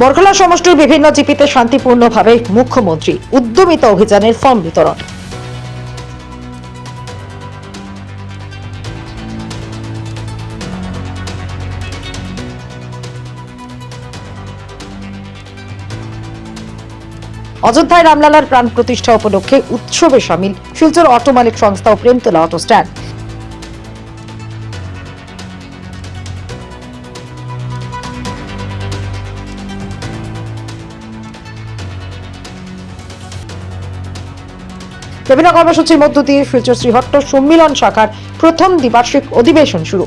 বরখলা সমষ্টির বিভিন্ন জিপিতে শান্তিপূর্ণভাবে মুখ্যমন্ত্রী উদ্যমিতা অভিযানের ফর্ম বিতরণ। অযোধ্যায় রামলালার প্রাণ প্রতিষ্ঠা উপলক্ষে উৎসবে সামিল শিলচর অটো মালিক সংস্থা ও প্রেমতলা অটো স্ট্যান্ড। বিভিন্ন কর্মসূচির মধ্য দিয়ে শিলচর শ্রীহট্ট সম্মিলন শাখার প্রথম দ্বিবার্ষিক অধিবেশন শুরু।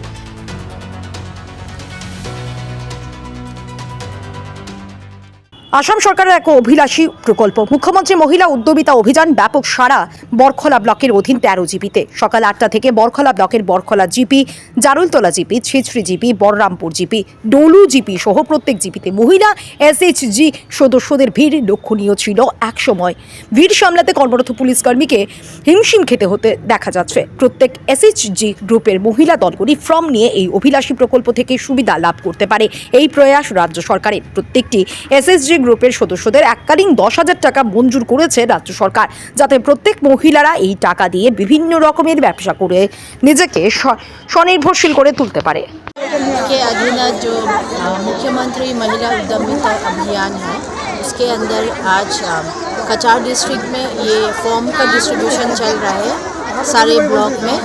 আসাম সরকারের এক অভিলাষী প্রকল্প। মুখ্যমন্ত্রী মহিলা উদ্যমিতা অভিযান ব্যাপক সারা বরখলা ব্লকের অধীন তেরো জিপিতে। সকাল আটটা থেকে বরখলা ব্লকের Barkhola GP, Jarultala GP Chhichri GP Balrampur GP, Dolu GP সহ প্রত্যেক জিপিতে মহিলা, এসএইচজি সদস্যদের ভিড় লক্ষণীয় ছিল এক সময়। ভিড় সামলাতে কর্মরত পুলিশ কর্মীকে হিমশিম খেতে হতে দেখা যাচ্ছে। প্রত্যেক এসএইচজি গ্রুপের মহিলা দলগুলি ফর্ম নিয়ে এই অভিলাষী প্রকল্প থেকে সুবিধা লাভ করতে পারে। এই প্রয়াস রাজ্য সরকারের। প্রত্যেকটি এসএসজি গ্রুপের সদস্যদের এককালীন দশ হাজার টাকা মঞ্জুর করেছে রাজ্য সরকার যাতে প্রত্যেক মহিলারা এই টাকা দিয়ে বিভিন্ন রকমের ব্যবসা করে নিজেকে স্ব- স্বনির্ভরশীল করে তুলতে পারে के अधीन जो अ, मुख्यमंत्री महिला उद्यमिता अभियान है उसके अंदर आज अ, कचार डिस्ट्रिक्ट में ये फॉर्म का डिस्ट्रीब्यूशन चल रहा है सारे ब्लॉक में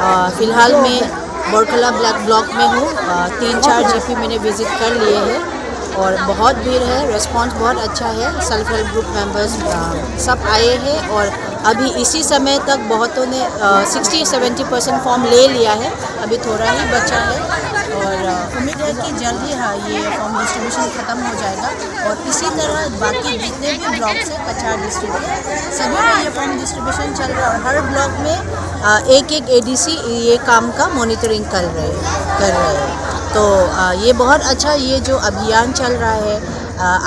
अ, फिलहाल मैं बोरकला ब्लैक ब्लॉक में हूँ अ, तीन चार जीपी मैंने विज़िट कर लिए हैं और बहुत भीड़ है रिस्पांस बहुत अच्छा है सेल्फ हेल्प ग्रुप मेंबर्स सब आए हैं और अभी इसी समय तक बहुतों ने सिक्सटी सेवेंटी परसेंट फॉर्म ले लिया है, अभी थोड़ा ही बचा है और उम्मीद है कि जल्द ही हाँ ये फॉर्म डिस्ट्रीब्यूशन ख़त्म हो जाएगा और इसी तरह बाकी जितने भी ब्लॉक्स हैं कचार डिस्ट्रिक्ट के सभी में ये फॉर्म डिस्ट्रीब्यूशन चल रहा है और हर ब्लॉक में एक एक एडीसी ये काम का मॉनिटरिंग कर रहे कर रहे हैं। तो ये बहुत अच्छा ये जो अभियान चल रहा है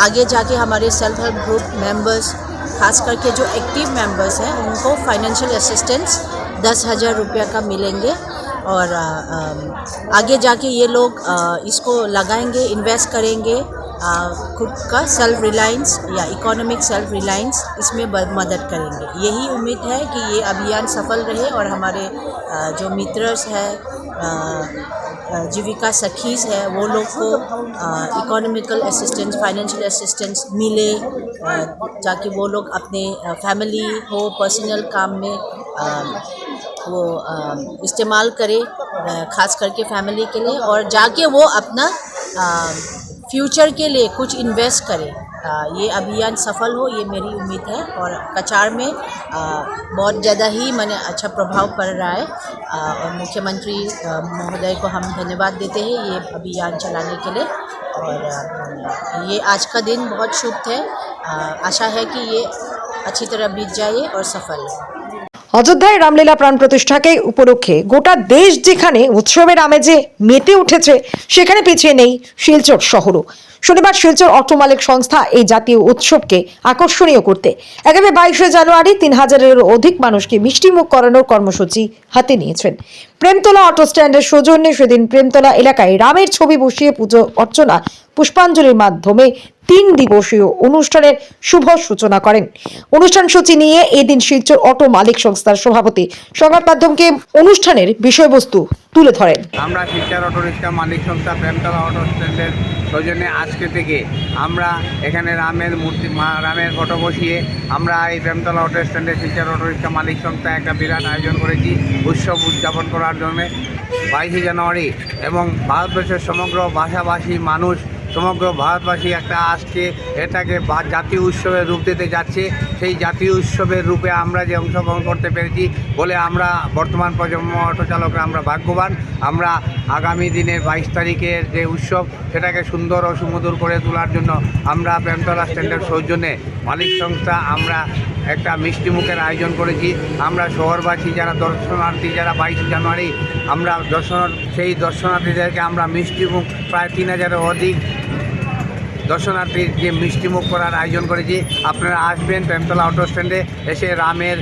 आगे जाके हमारे सेल्फ हेल्प ग्रुप मेंबर्स खास करके जो एक्टिव मेंबर्स हैं, उनको फाइनेंशियल असिस्टेंस दस हज़ार रुपये का मिलेंगे और आगे जाके ये लोग इसको लगाएँगे इन्वेस्ट करेंगे खुद का सेल्फ रिलायंस या इकोनॉमिक सेल्फ रिलायंस इसमें मदद करेंगे। यही उम्मीद है कि ये अभियान सफल रहे और हमारे जो मित्रस है जीविका सखीज है वो लोग को इकोनॉमिकल असिस्टेंस फाइनेंशियल असिस्टेंस मिले ताकि वो लोग अपने फैमिली हो पर्सनल काम में अ, वो इस्तेमाल करें खास करके फैमिली के लिए और जाके वो अपना फ्यूचर के लिए कुछ इन्वेस्ट करे। ये अभियान सफल हो, ये मेरी उम्मीद है। और कचार में बहुत ज़्यादा ही मैंने अच्छा प्रभाव पड़ रहा है। और मुख्यमंत्री महोदय को हम धन्यवाद देते हैं ये अभियान चलाने के लिए। और ये आज का दिन बहुत शुभ है आशा है कि ये अच्छी तरह बीत जाए और सफल हो। অযোধ্যায় রামলীলা প্রাণ প্রতিষ্ঠাকে উপলক্ষে গোটা দেশ যেখানে উৎসবের আমেজে মেতে উঠেছে, সেখানে পিছিয়ে নেই শিলচর শহরও। শনিবার শিলচর অটো মালিক সংস্থা এই জাতীয় উৎসবকে আকর্ষণীয় করতে। আগামী বাইশে জানুয়ারি তিন হাজারেরও অধিক মানুষকে মিষ্টিমুখ করানোর কর্মসূচি হাতে নিয়েছেন। প্রেমতলা অটো স্ট্যান্ডের সৌজন্যে সেদিন প্রেমতলা এলাকায় রামের ছবি বসিয়ে পুজো অর্চনা পুষ্পাঞ্জলির মাধ্যমে তিন দিবসীয় অনুষ্ঠানের শুভ সূচনা করেন। অনুষ্ঠান সূচি নিয়ে এদিন শিলচর অটো মালিক সংস্থার সভাপতি সংবাদ মাধ্যমকে অনুষ্ঠানের বিষয়বস্তু তুলে ধরেন। আমরা শিলচর অটো রিক্সা মালিক সংস্থা প্রেমতলা অটো স্ট্যান্ডের সৌজন্যে আজকে থেকে আমরা এখানে রামের মূর্তি রামের ফটো বসিয়ে আমরা এই প্রেমতলা অটো স্ট্যান্ডে শিলচর অটো রিক্সা মালিক সংস্থা একটা বিরাট আয়োজন করেছি, উৎসব উদযাপন করার জন্য। বাইশে জানুয়ারি এবং ভারতবর্ষের সমগ্র ভাষাভাষী মানুষ সমগ্র ভারতবাসী একটা আজকে এটাকে জাতীয় উৎসবের রূপ দিতে যাচ্ছে। সেই জাতীয় উৎসবের রূপে আমরা যে অংশগ্রহণ করতে পেরেছি বলে আমরা বর্তমান প্রজন্ম অটো চালকরা আমরা ভাগ্যবান। আমরা আগামী দিনের বাইশ তারিখের যে উৎসব, সেটাকে সুন্দর ও সুমধুর করে তোলার জন্য আমরা প্রেমতলা স্ট্যান্ডের সৌজন্যে মালিক সংস্থা আমরা একটা মিষ্টি মুখের আয়োজন করেছি। আমরা শহরবাসী যারা দর্শনার্থী, যারা বাইশে জানুয়ারি আমরা দর্শন সেই দর্শনার্থীদেরকে আমরা মিষ্টি মুখ প্রায় তিন হাজারের অধিক দর্শনার্থীর যে মিষ্টিমুখ করার আয়োজন করেছি, আপনারা আসবেন প্রেমতলা অটো স্ট্যান্ডে এসে রামের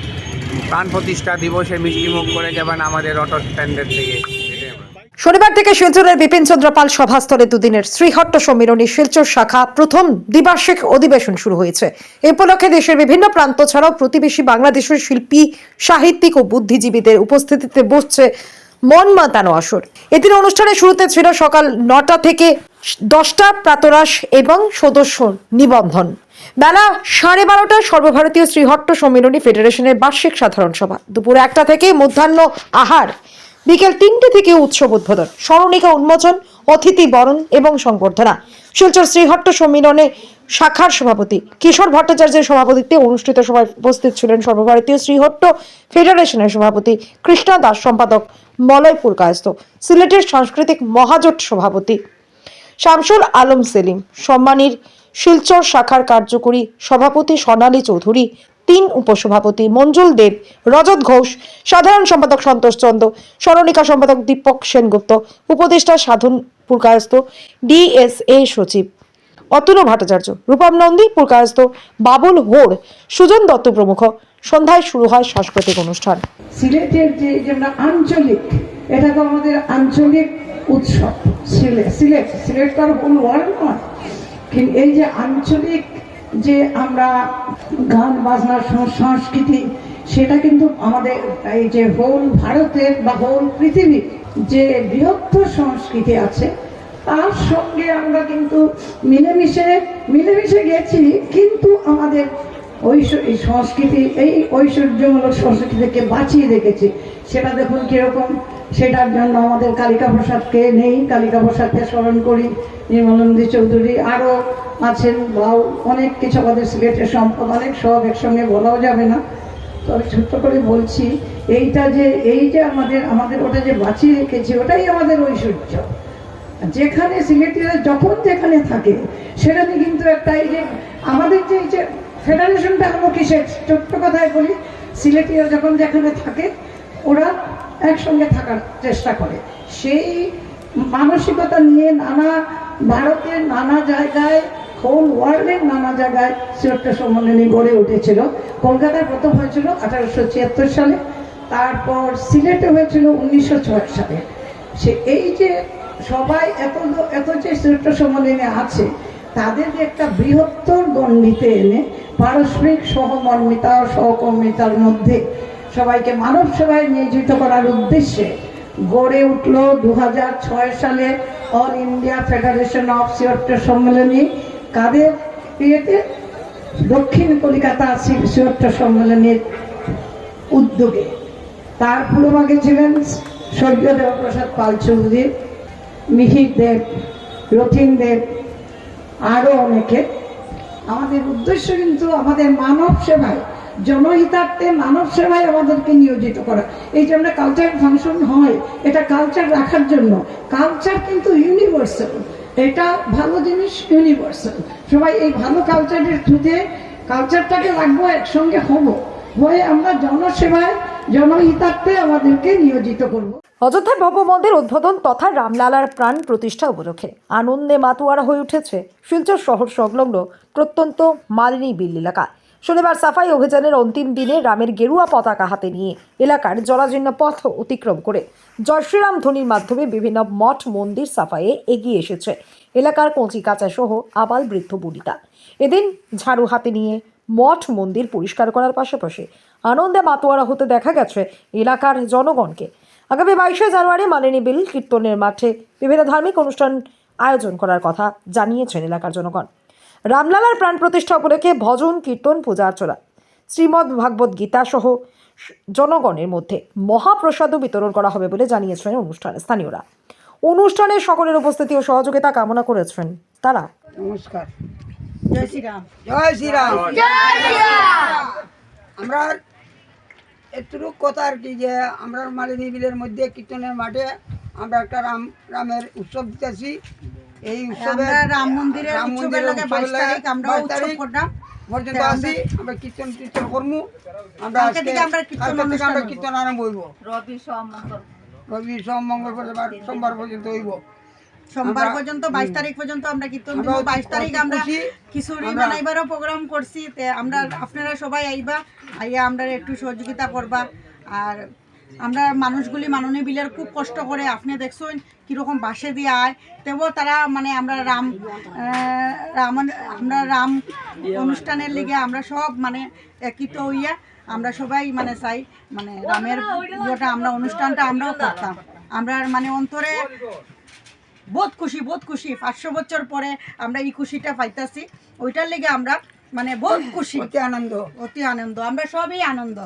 প্রাণ প্রতিষ্ঠা দিবসে মিষ্টিমুখ করে যাবেন আমাদের অটো স্ট্যান্ডের থেকে শনিবার থেকে শিলচরের বিপিন চন্দ্র পাল সভাস্থলে দুদিনের শ্রীহট্ট সম্মিলনী শিলচর শাখা প্রথম দ্বিবার্ষিক অধিবেশন শুরু হয়েছে। এ উপলক্ষে দেশের বিভিন্ন প্রান্ত ছাড়াও প্রতিবেশী বাংলাদেশের শিল্পী, সাহিত্যিক ও বুদ্ধিজীবীদের উপস্থিতিতে বসছে মন মাতানো আসর। এদিন অনুষ্ঠানের শুরুতে ছিল সকাল নটা থেকে দশটা প্রাতরাশ এবং সদস্য নিবন্ধন। বেলা সাড়ে বারোটা সর্বভারতীয় শ্রীহট্ট সম্মিলনী ফেডারেশনের বার্ষিক সাধারণ সভা। দুপুর একটা থেকে মধ্যাহ্ন আহার, বিকেল তিনটে থেকে উৎসব উদ্বোধন, স্মরণিকা উন্মোচন, অতিথি বরণ এবং সংবর্ধনা। শিলচর শ্রীহট্ট সম্মিলনে শাখার সভাপতি কিশোর ভট্টাচার্যের সভাপতিত্বে অনুষ্ঠিত সভায় উপস্থিত ছিলেন সর্বভারতীয় শ্রীহট্ট ফেডারেশনের সভাপতি কৃষ্ণা দাস, সম্পাদক মলয় পুরকায়স্ত সিলেটের সাংস্কৃতিক মহাজোট সভাপতি। শামসুল আলম সেলিম সম্মানীর শিলচর শাখার কার্যকরী সভাপতি সোনালী চৌধুরী, তিন উপসভাপতি মঞ্জুল দেব, রজত ঘোষ, সাধারণ সম্পাদক সন্তোষ চন্দ্র স্মরণিকা সম্পাদক দীপক সেনগুপ্ত, উপদেষ্টা সাধন পুরকায়স্ত ডিএসএ সচিব অতুল ভট্টাচার্য, রূপম নন্দী পুরকায়স্ত বাবুল হোড়, সুজন দত্ত প্রমুখ। সন্ধ্যায় শুরু হয় সাংস্কৃতিক অনুষ্ঠান। সিলেটের যে যেটা আঞ্চলিক, এটা তো আমাদের আঞ্চলিক উৎসব। সিলেট সিলেট সিলেট তো আর কোন ওয়ার্ড নয়। কিন্তু এই যে আঞ্চলিক যে আমরা গান বাজনার সংস্কৃতি, সেটা কিন্তু আমাদের এই যে হোল ভারতের বা হোল পৃথিবীর যে বৃহত্তর সংস্কৃতি আছে তার সঙ্গে আমরা কিন্তু মিলেমিশে মিলেমিশে গেছি, কিন্তু আমাদের ঐশ্ব- এই সংস্কৃতি, এই ঐশ্বর্যমূলক সংস্কৃতিকে বাঁচিয়ে রেখেছি। সেটা দেখুন কীরকম, সেটার জন্য আমাদের কালিকা প্রসাদকে নেই কালিকা প্রসাদকে স্মরণ করি নির্মলন্দী চৌধুরী আরও আছেন, বাউ, অনেক কিছু আমাদের সিলেটের সম্পদ, অনেক সব একসঙ্গে বলাও যাবে না। তবে ছোট্ট করে বলছি, এইটা যে, এই যে আমাদের আমাদের ওটা যে বাঁচিয়ে রেখেছি, ওটাই আমাদের ঐশ্বর্য। যেখানে সিলেটিরা যখন যেখানে থাকে, সেখানে কিন্তু একটা এই যে আমাদের যে এই যে ফেডারেশনটা হলো কিসের? ছোট্ট কথায় বলি সিলেটিরা যখন যেখানে থাকে, ওরা একসঙ্গে থাকার চেষ্টা করে। সেই মানসিকতা নিয়ে নানা ভারতের নানা জায়গায় হোল ওয়ার্ল্ডের নানা জায়গায় সিলেটটা সম্মেলনী গড়ে উঠেছিল। কলকাতায় প্রথম হয়েছিল আঠারোশো ছিয়াত্তর সালে, তারপর সিলেটে হয়েছিল উনিশশো ছয় সালে। সে এই যে সবাই এত এত যে শ্রেষ্ঠ সম্মেলনে আছে তাদের একটা বৃহত্তর গণ্ডিতে এনে পারস্পরিক সহমর্মিতা, সহকর্মিতার মধ্যে সবাইকে মানব সেবায় নিয়োজিত করার উদ্দেশ্যে গড়ে উঠল দু হাজার ছয় সালে অল ইন্ডিয়া ফেডারেশন অফ সিওট্ট সম্মেলনী। কাদের ইয়েতে? দক্ষিণ কলিকাতা সিওট্ট সম্মেলনের উদ্যোগে। তার পূর্বভাগে ছিলেন স্বর্গীয় দেবপ্রসাদ পাল চৌধুরী। মিহির দেব রথিন দেব আরও অনেকে। আমাদের উদ্দেশ্য কিন্তু আমাদের মানব সেবায়, জনহিতার্থে মানব সেবায় আমাদেরকে নিয়োজিত করা। এই জন্য কালচার ফাংশন হয়, এটা কালচার রাখার জন্য। কালচার কিন্তু ইউনিভার্সাল এটা ভালো জিনিস ইউনিভার্সাল সবাই এই ভালো কালচারের থ্রুতে কালচারটাকে রাখব, একসঙ্গে হব। হয়ে আমরা জনসেবায়, জনহিতার্থে আমাদেরকে নিয়োজিত করব। অযোধ্যায় ভব্য মন্দির উদ্বোধন তথা রামলালার প্রাণ প্রতিষ্ঠা উপলক্ষে। আনন্দে মাতুয়ারা হয়ে উঠেছে শিলচর শহর সংলগ্ন প্রত্যন্ত মালিনী বিল এলাকা। শনিবার সাফাই অভিযানের অন্তিম দিনে রামের গেরুয়া পতাকা হাতে নিয়ে এলাকার জরাজীর্ণ পথ অতিক্রম করে জয় শ্রীরাম ধ্বনির মাধ্যমে বিভিন্ন মঠ, মন্দির সাফাইয়ে এগিয়ে এসেছে এলাকার কচি কাঁচা সহ আবাল বৃদ্ধ বুড়িটা এদিন ঝাড়ু হাতে নিয়ে মঠ, মন্দির পরিষ্কার করার পাশাপাশি আনন্দে মাতোয়ারা হতে দেখা গেছে এলাকার জনগণকে। আগামী বাইশে জানুয়ারি মালিনী বিল কীর্তনের মাঠে বিভিন্ন ধার্মিক অনুষ্ঠান আয়োজন করার কথা জানিয়েছেন এলাকার জনগণ। রামলালার প্রাণ প্রতিষ্ঠা উপলক্ষে ভজন কীর্তন পূজা অর্চনা শ্রীমদ্ ভাগবত গীতা সহ জনগণের মধ্যে মহাপ্রসাদও বিতরণ করা হবে বলে জানিয়েছেন অনুষ্ঠানে স্থানীয়রা। অনুষ্ঠানে সকলের উপস্থিতি ও সহযোগিতা কামনা করেছেন তারা। নমস্কার। জয় শ্রীরাম। জয় শ্রীরাম। আমরা এতটুকু কথা আর কি যে আমরা মালিনী বিলের মধ্যে কীর্তনের মাঠে আমরা একটা রাম রামের উৎসব দিতেছি। এই উৎসবে রাম মন্দিরের রাম উৎসবের মন্দিরের লগে উৎসবের 22 তারিখ আমরা উৎসব করলাম। পর্যন্ত আছি। আমরা কীর্তন কীর্তন করব আমরা আজকে আমরা কীর্তন আরম্ভ হইব। রবি সোম মঙ্গল রবি সোম মঙ্গল সোমবার পর্যন্ত হইব। সোমবার পর্যন্ত বাইশ তারিখ পর্যন্ত আমরা কীর্তন দিব। বাইশ তারিখ আমরা। খিচুড়ি বানাইবারও প্রোগ্রাম করছি। তে আমরা আপনারা সবাই আইবা আইয়া আমরা একটু সহযোগিতা করবা। আর আমরা মানুষগুলি মাননীয় বিলের খুব কষ্ট করে আপনি দেখছেন কীরকম বাসে দিয়ে আয়। তেও তারা মানে আমরা রাম রাম আমরা রাম অনুষ্ঠানের লিগে আমরা সব মানে একিত হইয়া আমরা সবাই মানে চাই মানে রামের ইয়েটা আমরা অনুষ্ঠানটা আমরাও করতাম। আমরা মানে অন্তরে বহুত খুশি বহুত খুশি। পাঁচশো বছর পরে আমরা এই খুশিটা পাইতাছি। ওইটার লেগে আমরা মানে বহুত খুশি। অতি আনন্দ। অতি আনন্দ। আমরা সবই আনন্দ।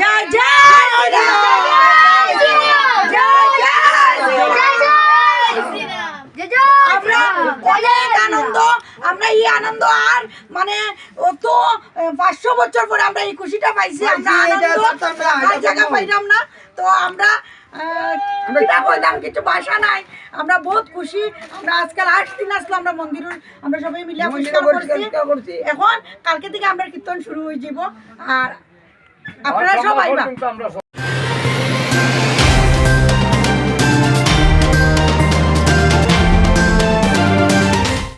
জয় জয় আমরা অনেক আনন্দ। আমরা এই আনন্দ আর মানে পাঁচশো বছর পরে আমরা এই খুশিটা পাইছি আমরা আনন্দ তো আমরা আর এটা জায়গা পাইলাম না। তো আমরা কিছু ভাষা নাই। আমরা বহুত খুশি আমরা আজকাল আট দিন আসলো আমরা মন্দির আমরা সবাই মিলে করছি। করছি। এখন কালকে থেকে আমরা কীর্তন শুরু হয়ে যাব। আর আপনারা সবাই